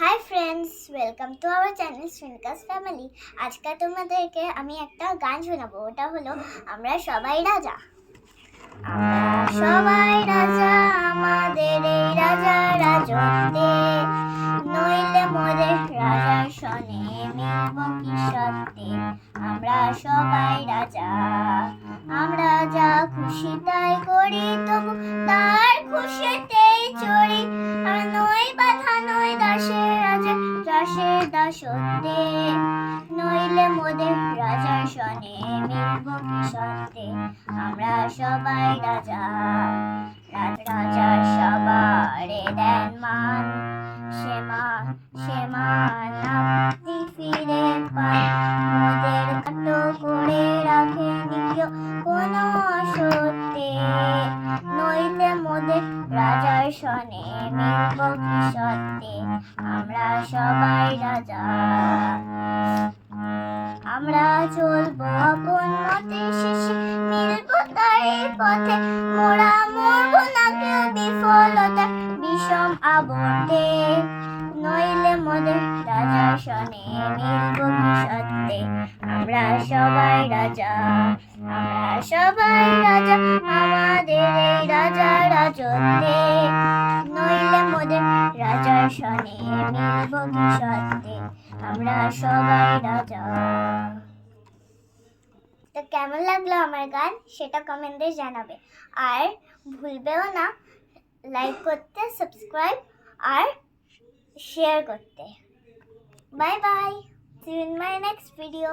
Hi friends welcome to our channel শ্রিনকাস family আজকে তোমাদেরকে আমি একটা গান শোনাবো, ওটা হলো আমরা সবাই রাজা। সবাই রাজা, আমাদের এই রাজা রাজত্বে। নইলে মোদের রাজার সনে মিলব কি সত্যে। আমরা সবাই রাজা, আমরা যা খুশি তাই করি, তবু তার খুশিতেই দাসের দাসত্বে নইলে মোদের রাজার সনে মিলব কি সত্যে আমরা সবাই রাজা রা- রাজার সবারে দেন মান। সে মান সে মান ফিরে পান। মোদের কাটো করে রাখে নিখিও কোনো নইলে মোদের রাজার সনে মিলব কি আমরা সবাই রাজা। আমরা চলবো আপন মতে শেষে। মিলবো তার পথে মোরা মরবো না কেউ বিফলতা? বিষম আবর্তে নইলে মোদের রাজার সনে মিলবো কি আমরা সবাই রাজা। আমরা সবাই রাজা। আমাদের এই রাজা রাজত্বে নইলে মোদের রাজার সনে মিলবো কি আমরা সবাই রাজা। তো কেমন লাগল আমার গান? সেটা কমেন্টে জানাবে। আর ভুলবেও না লাইক করতে সাবস্ক্রাইব আর শেয়ার করতে। Bye bye in my next video